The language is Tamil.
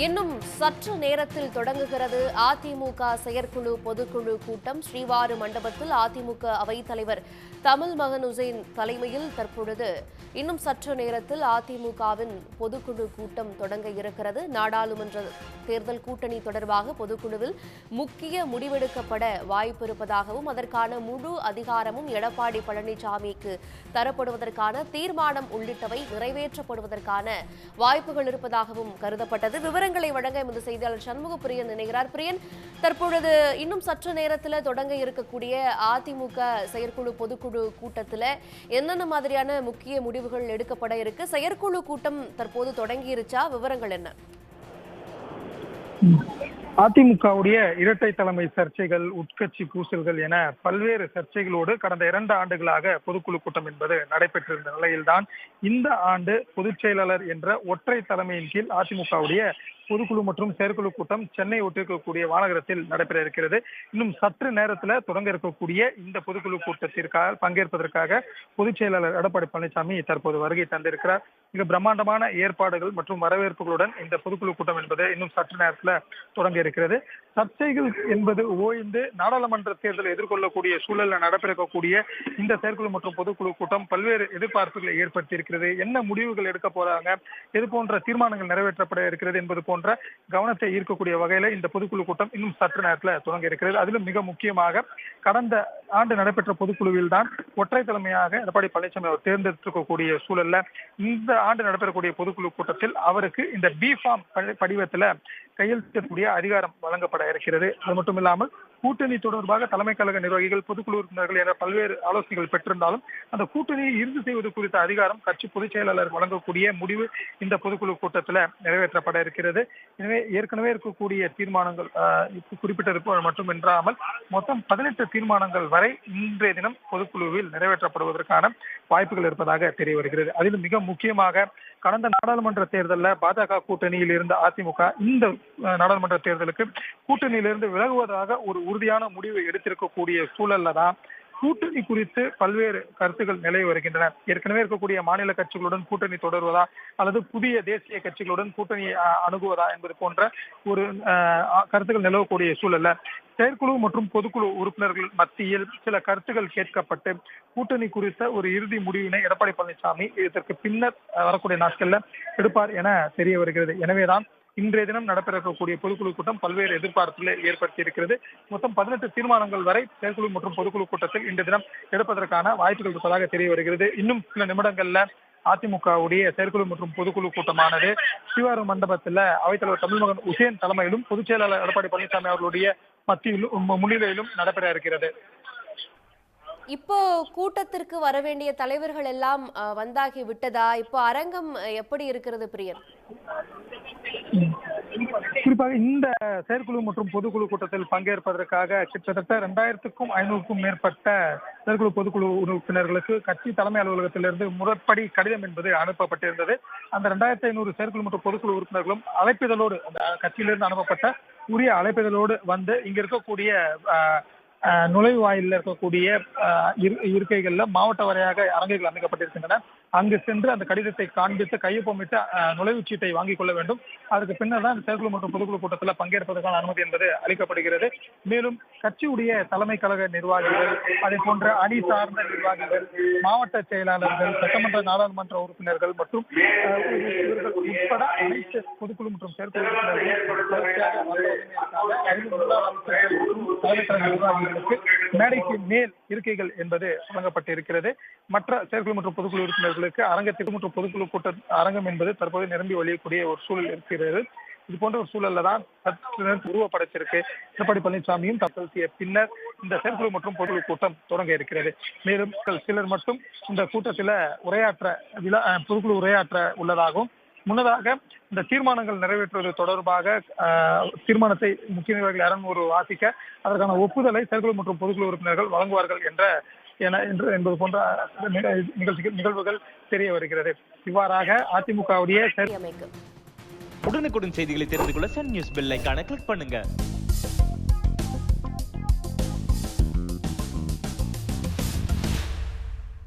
இன்னும் சற்று நேரத்தில் தொடங்குகிறது அதிமுக செயற்குழு பொதுக்குழு கூட்டம். ஸ்ரீவாறு மண்டபத்தில் அதிமுக அவைத்தலைவர் தமிழ் மகன் உசேன் தலைமையில் தற்பொழுது இன்னும் சற்று நேரத்தில் அதிமுகவின் பொதுக்குழு கூட்டம் தொடங்க இருக்கிறது. நாடாளுமன்ற தேர்தல் கூட்டணி தொடர்பாக பொதுக்குழுவில் முக்கிய முடிவெடுக்கப்பட வாய்ப்பு இருப்பதாகவும் அதற்கான முழு அதிகாரமும் எடப்பாடி பழனிசாமிக்கு தரப்படுவதற்கான தீர்மானம் உள்ளிட்டவை நிறைவேற்றப்படுவதற்கான வாய்ப்புகள் இருப்பதாகவும் கருதப்பட்டது. விவரங்களை வழங்க எமது செய்தியாளர் சண்முக பிரியன் நினைகிறார் பிரியன் தற்பொழுது இன்னும் சற்று நேரத்தில் தொடங்க இருக்கக்கூடிய அதிமுக செயற்குழு பொதுக்குழு கூட்டத்தில் என்னென்ன மாதிரியான முக்கிய முடிவுகள் எடுக்கப்பட இருக்கு? செயற்குழு கூட்டம் தற்போது தொடங்கியிருச்சா விவரங்கள் என்ன? அதிமுகவுடைய இரட்டை தலைமை சர்ச்சைகள் உட்கட்சி பூசல்கள் என பல்வேறு சர்ச்சைகளோடு கடந்த இரண்டு ஆண்டுகளாக பொதுக்குழு கூட்டம் என்பது நடைபெற்றிருந்த நிலையில்தான் இந்த ஆண்டு பொதுச் செயலாளர் என்ற ஒற்றை தலைமையின் கீழ் அதிமுகவுடைய பொதுக்குழு மற்றும் செயற்குழு கூட்டம் சென்னை ஒட்டிருக்கக்கூடிய வானகரத்தில் நடைபெற இருக்கிறது. இன்னும் சற்று நேரத்துல தொடங்க இருக்கக்கூடிய இந்த பொதுக்குழு கூட்டத்திற்காக பங்கேற்பதற்காக பொதுச் செயலாளர் எடப்பாடி பழனிசாமி தற்போது வருகை தந்திருக்கிறார். மிக பிரம்மாண்டமான ஏற்பாடுகள் மற்றும் வரவேற்புகளுடன் இந்த பொதுக்குழு கூட்டம் என்பது இன்னும் சற்று நேரத்துல தொடங்க இருக்கிறது சர்ச்சைகள் என்பது ஓய்ந்து நாடாளுமன்ற தேர்தலை எதிர்கொள்ளக்கூடிய சூழலில் நடைபெறக்கூடிய இந்த செயற்குழு மற்றும் பொதுக்குழு கூட்டம் பல்வேறு எதிர்பார்ப்புகளை ஏற்படுத்தி இருக்கிறது என்ன முடிவுகள் எடுக்க போறாங்க? இது போன்ற தீர்மானங்கள் நிறைவேற்றப்பட இருக்கிறது என்பது போன்ற கவனத்தை ஈர்க்கக்கூடிய வகையில இந்த பொதுக்குழு கூட்டம் இன்னும் சற்று நேரத்தில் தொடங்க இருக்கிறது. அதிலும் மிக முக்கியமாக கடந்த ஆண்டு நடைபெற்ற பொதுக்குழுவில் தான் ஒற்றை தலைமையாக எடப்பாடி பழனிசாமி அவர் தேர்ந்தெடுத்திருக்கக்கூடிய சூழல்ல இந்த ஆண்டு நடைபெறக்கூடிய பொதுக்குழு கூட்டத்தில் அவருக்கு இந்த பி ஃபார்ம் படிவத்துல கையெழுத்திடக்கூடிய அதிகாரம் வழங்கப்பட இருக்கிறது. அது மட்டும் இல்லாமல் கூட்டணி தொடர்பாக தலைமை கழக நிர்வாகிகள் பொதுக்குழு உறுப்பினர்கள் என பல்வேறு ஆலோசனைகள் பெற்றிருந்தாலும் அந்த கூட்டணியை இறுதி செய்வது குறித்த அதிகாரம் கட்சி பொதுச் செயலாளர் வழங்கக்கூடிய முடிவு இந்த பொதுக்குழு கூட்டத்தில் நிறைவேற்றப்பட இருக்கிறது. எனவே ஏற்கனவே இருக்கக்கூடிய தீர்மானங்கள் ஆஹ், இப்ப குறிப்பிட்டிருப்பது மட்டுமின்றாமல் மொத்தம் பதினெட்டு தீர்மானங்கள் வரை இன்றைய தினம் பொதுக்குழுவில் நிறைவேற்றப்படுவதற்கான வாய்ப்புகள் இருப்பதாக தெரிய வருகிறது. அதிலும் மிக முக்கியமாக கடந்த நாடாளுமன்ற தேர்தலில் பாஜக கூட்டணியில் இருந்த அதிமுக இந்த நாடாளுமன்ற தேர்தலுக்கு கூட்டணியிலிருந்து விலகுவதாக ஒரு உறுதியான முடிவை எடுத்திருக்கக்கூடிய சூழல்ல தான் கூட்டணி குறித்து பல்வேறு கருத்துக்கள் நிலவி வருகின்றன. ஏற்கனவே இருக்கக்கூடிய மாநில கட்சிகளுடன் கூட்டணி தொடர்வதா அல்லது புதிய தேசிய கட்சிகளுடன் கூட்டணியை அணுகுவதா என்பது போன்ற ஒரு கருத்துக்கள் நிலவக்கூடிய சூழல்ல செயற்குழு மற்றும் பொதுக்குழு உறுப்பினர்கள் மத்தியில் சில கருத்துக்கள் கேட்கப்பட்டு கூட்டணி குறித்த ஒரு இறுதி முடிவினை எடப்பாடி பழனிசாமி இதற்கு பின்னர் வரக்கூடிய நாட்கள்ல எடுப்பார் என தெரிய வருகிறது. எனவேதான் இன்றைய தினம் நடைபெற இருக்கக்கூடிய பொதுக்குழு கூட்டம் பல்வேறு எதிர்பார்ப்புகளை ஏற்படுத்தி இருக்கிறது மொத்தம் பதினெட்டு தீர்மானங்கள் வரை செயற்குழு மற்றும் பொதுக்குழு கூட்டத்தில் இன்றைய தினம் எடுப்பதற்கான வாய்ப்புகள் இருப்பதாக தெரிய வருகிறது. இன்னும் சில நிமிடங்கள்ல அதிமுகவுடைய செயற்குழு மற்றும் பொதுக்குழு கூட்டமானது சிவாறு மண்டபத்துல அவைத்தலைவர் தமிழ்மகன் உசேன் தலைமையிலும் பொதுச் செயலாளர் எடப்பாடி பழனிசாமி அவர்களுடைய மத்தியிலும் முன்னிலையிலும் நடைபெற இருக்கிறது. இப்போ கூட்டத்திற்கு வர வேண்டிய தலைவர்கள் எல்லாம் வந்தாகி விட்டதா? இப்போ அரங்கம் எப்படி இருக்கிறது பிரியன் குறிப்பாக இந்த செயற்குழு மற்றும் பொதுக்குழு கூட்டத்தில் பங்கேற்பதற்காக கிட்டத்தட்ட ரெண்டாயிரத்துக்கும் ஐநூறுக்கும் மேற்பட்ட செயற்குழு பொதுக்குழு உறுப்பினர்களுக்கு கட்சி தலைமை அலுவலகத்திலிருந்து முறைப்படி கடிதம் என்பது அனுப்பப்பட்டிருந்தது. அந்த ரெண்டாயிரத்தி ஐநூறு செயற்குழு மற்றும் பொதுக்குழு உறுப்பினர்களும் அழைப்பிதழோடு அந்த கட்சியிலிருந்து அனுப்பப்பட்ட உரிய அழைப்பிதழோடு வந்து இங்க இருக்கக்கூடிய ஆஹ், ஆஹ், நுழைவாயிலில் இருக்கக்கூடிய ஆஹ், இருக்கைகள்ல மாவட்ட வரையாக அரங்குகள் அமைக்கப்பட்டிருக்கின்றன. அங்கு சென்று அந்த கடிதத்தை காண்பித்து கையொப்பமிட்டு நுழைவுச்சீட்டை நுழைவுச் சீட்டை வாங்கிக் கொள்ள வேண்டும். அதற்கு பின்னர் தான் செயற்குழு மற்றும் பொதுக்குழு கூட்டத்தில் பங்கேற்பதற்கான அனுமதி என்பது அளிக்கப்படுகிறது. மேலும் கட்சியுடைய தலைமை கழக நிர்வாகிகள் அதே போன்ற அணி சார்ந்த நிர்வாகிகள் மாவட்ட செயலாளர்கள் சட்டமன்ற நாடாளுமன்ற உறுப்பினர்கள் மற்றும் இவர்கள் உட்பட அனைத்து பொதுக்குழு மற்றும் செயற்குழு உறுப்பினர்கள் நிர்வாகிகளுக்கு மேடைக்கு மேல் இருக்கைகள் என்பது வழங்கப்பட்டிருக்கிறது. மற்ற செயற்குழு மற்றும் பொதுக்குழு அவர்களுக்கு அரங்கத்திற்கு மற்றும் பொதுக்குழு கூட்ட அரங்கம் என்பது தற்போது நிரம்பி வழியக்கூடிய ஒரு சூழல் இருக்கிறது. இது போன்ற ஒரு சூழல்ல தான் சற்று நேரம் எடப்பாடி பழனிசாமியும் தற்போதைய பின்னர் இந்த செயற்குழு மற்றும் பொதுக்குழு கூட்டம் தொடங்க இருக்கிறது. மேலும் சிலர் மட்டும் இந்த கூட்டத்தில் உரையாற்ற விழா பொதுக்குழு உரையாற்ற உள்ளதாகவும் முன்னதாக இந்த தீர்மானங்கள் நிறைவேற்றுவது தொடர்பாக தீர்மானத்தை முக்கிய நிர்வாகிகள் யாரும் ஒரு வாசிக்க அதற்கான ஒப்புதலை செயற்குழு மற்றும் பொதுக்குழு உறுப்பினர்கள் வழங்குவார்கள் என்ற என என்று என்பது போன்ற நிக- நிகழ்ச்சிகள் நிகழ்வுகள் தெரிய வருகிறது. இவ்வாறாக அதிமுகவுடைய உடனுக்குடன் செய்திகளை தெரிந்து கொள்ள சன் நியூஸ் பெல் ஐகானை கிளிக் பண்ணுங்க.